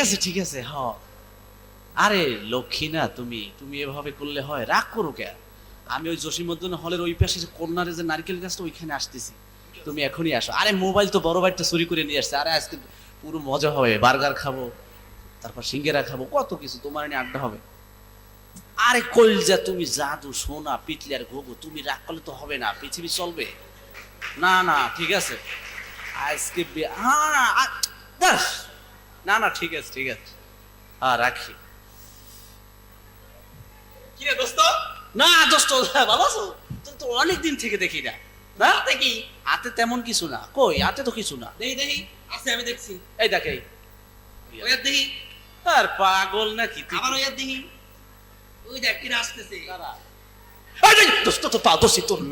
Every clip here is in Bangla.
আছে, ঠিক আছে, হ। আরে লক্ষ্মী না, তুমি তুমি এভাবে করলে হয়, রাগ করো কে? আমি ওই জসীমদ্দন হলের ওই পাশে কর্নারে যে নারকেল গাছটা ওইখানে আসতেছি। তুমি এখনই আসো। আরে মোবাইল তো বড় ভাইটা চুরি করে নিয়ে আসছে। আরে আজকে পুরো মজা হবে, বার্গার খাব, তারপর সিঙ্গেরা খাব, কত কিছু তোমার নিয়ে আড্ডা হবে। আরে কলজা, তুমি জাদু, সোনা পিটলি আর গোগো তুমি রাগ করলে তো হবে না, পৃথিবী চলবে। না না, ঠিক আছে। আজকে হ্যাঁ। না না ঠিক আছে ঠিক আছে। হ্যাঁ রাখি। কি রে দোস্ত? না দোস্ত ভালো আছো? তো তো অনেক দিন থেকে দেখি না। না? দেখি হাতে তেমন কিছু না। কই হাতে তো কিছু না। দেখি দেখি। আছে আমি দেখছি। এই দেখে আর দেখি। আর পাগল নাকি আবার ওই দেখি। ওই দেখ কিরা আসতেছে।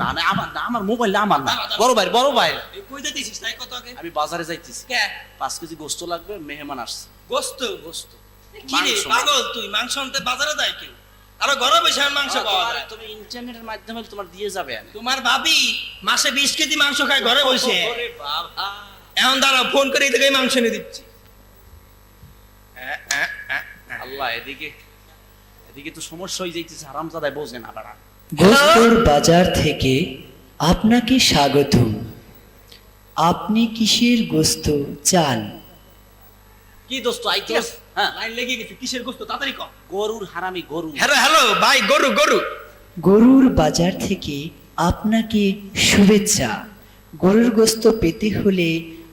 না না আমার না আমার মোবাইল আমার না। দাঁড়া, দাঁড়া। বড় ভাই বড় ভাই। কই দিতেছিস তাই কত আগে? আমি বাজারে যাইতেছি। কে? পাঁচ কেজি গোস্ত লাগবে মেহমান আসছে। গোস্ত? গোস্ত। কি রে পাগল তুই মাংস আনতে বাজারে যায় কেউ? আরও ঘরে বসে মাংস পাওয়া যায়। তুমি ইন্টারনেটের মাধ্যমে তোমার দিয়ে যাবে তোমার ভাবি মাসে বিশ কেজি মাংস খায় ঘরে বসে। ওরে বাবা। এখন দাঁড়াও ফোন করে এই থেকে মাংস এনে দিচ্ছি। আল্লাহ এদিকে এদিকে তো সমস্যা হয়ে যাইতেছে হারামজাদায় বোঝে না বাড়া গোস্তর বাজার থেকে আপনাকে স্বাগতম। আপনি কিসের গোস্ত চান? কি দোস্ত আইতেছ হ্যাঁ। লাইন লেগে গেছে কিসের গোস্ত? তাড়াতাড়ি কম গরুর হারামি গরু। হ্যালো হ্যালো ভাই গরু গরু। গরুর বাজার থেকে আপনাকে শুভেচ্ছা। গরুর গোস্ত পেতে হলে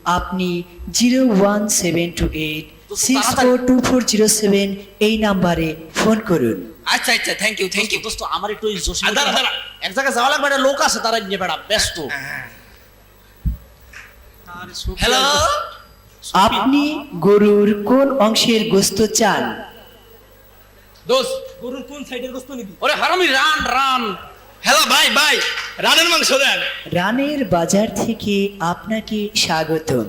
আপনি zero one seven two eight six four two four zero seven এই নাম্বারে ফোন করুন। আচ্ছা আচ্ছা থ্যাংক ইউ থ্যাংক ইউ দোস্ত আমার একটু ওই জসিম দাঁড়া, দাঁড়া। এক জায়গায় যাওয়া লাগবে একটা লোক আছে তারা নিয়ে বেড়া ব্যস্ত। হ্যালো? আপনি গরুর কোন অংশের গোস্ত চান? দোস্ত। গরুর কোন সাইডের গোস্ত নিবি ওরে হারামি রান রান। হ্যালো ভাই ভাই। রানের মাংস দেন। রানের বাজার থেকে আপনাকে স্বাগতম।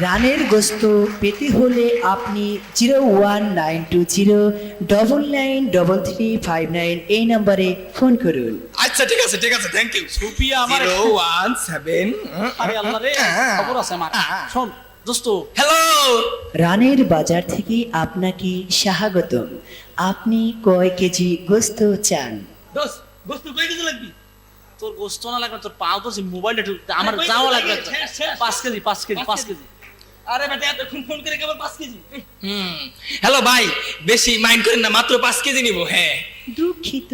রানের গোস্ত পেতে হলে আপনি zero one nine two zero double nine double three five nine এই নাম্বারে ফোন করুন। আচ্ছা ঠিক আছে ঠিক আছে থ্যাংক ইউ সুপিয়া আমার জিরো ওয়ান সেভেন আরে আল্লাহ রে খবর আছে আমার। শোন দোস্ত। হ্যালো রানের বাজার থেকে আপনাকে স্বাগতম। আপনি কয় কেজি গোস্ত চান? দোস্ত গোস্ত কই কেজি লাগবি? তোর গোস্ত না লাগবে তোর পাও তো মোবাইলটা আমার যাওয়া লাগবে। পাঁচ কেজি পাঁচ কেজি পাঁচ কেজি। আরে বেটা এতক্ষণ ফোন করে কেবল পাঁচ কেজি। হুম। হ্যালো ভাই বেশি মাইন্ড করেন না মাত্র পাঁচ কেজি নিব হ্যাঁ। দুঃখিত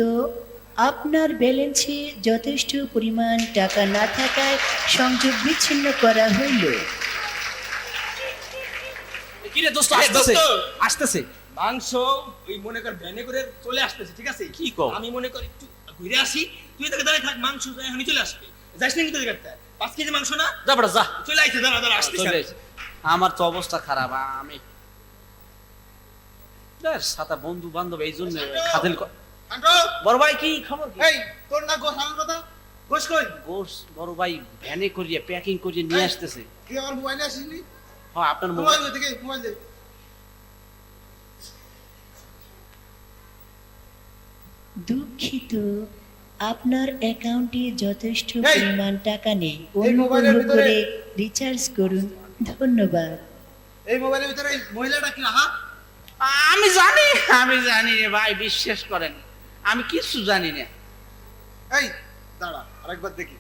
আপনার ব্যালেন্সে যথেষ্ট পরিমাণ টাকা না থাকায় সংযোগ বিচ্ছিন্ন করা হইল। কি রে দোস্ত আসতেছে আসতেছে মাংস ওই মনে কর ভ্যানে করে চলে আসতেছে ঠিক আছে? কি কও? আমি মনে করি একটু ঘুরে আসি তুই এদিকে দাঁড়িয়ে থাক মাংস এখনই চলে আসবে। যাস না কিন্তু পাঁচ কেজি মাংস না? যা বেটা যা। চলে আইছে দাঁড়া দাঁড়া আসতেছে। আমার তো অবস্থা খারাপ আমি সাতা বন্ধু বান্ধব এই জন্য খাদিল বড় ভাই কি খবর কি? এই তোর না গোস আমার কথা? গোস কই? গোস বড় ভাই ভ্যানে করিয়ে প্যাকিং করিয়ে নিয়ে আসতেছে। তুই আমার মোবাইলে হ্যাঁ আপনার মোবাইল থেকে মোবাইল দে দুঃখিত আপনার অ্যাকাউন্টে যথেষ্ট! পরিমাণ টাকা নেই। অনুগ্রহ করে রিচার্জ করুন। ধন্যবাদ। এই মোবাইলের ভিতরে এই মহিলাটা কি আমি জানি আমি জানি রে ভাই বিশ্বাস করেন। আমি কিছু জানি না। এই দাঁড়া আরেকবার দেখি।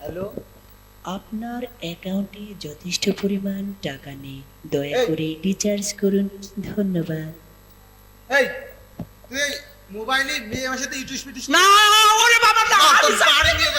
হ্যালো আপনার অ্যাকাউন্টে যথেষ্ট পরিমাণ টাকা নেই। দয়া করে রিচার্জ করুন। ধন্যবাদ। এই তুই মোবাইলে মেয়ে আমার সাথে ইউটিউব না ওরে বাবা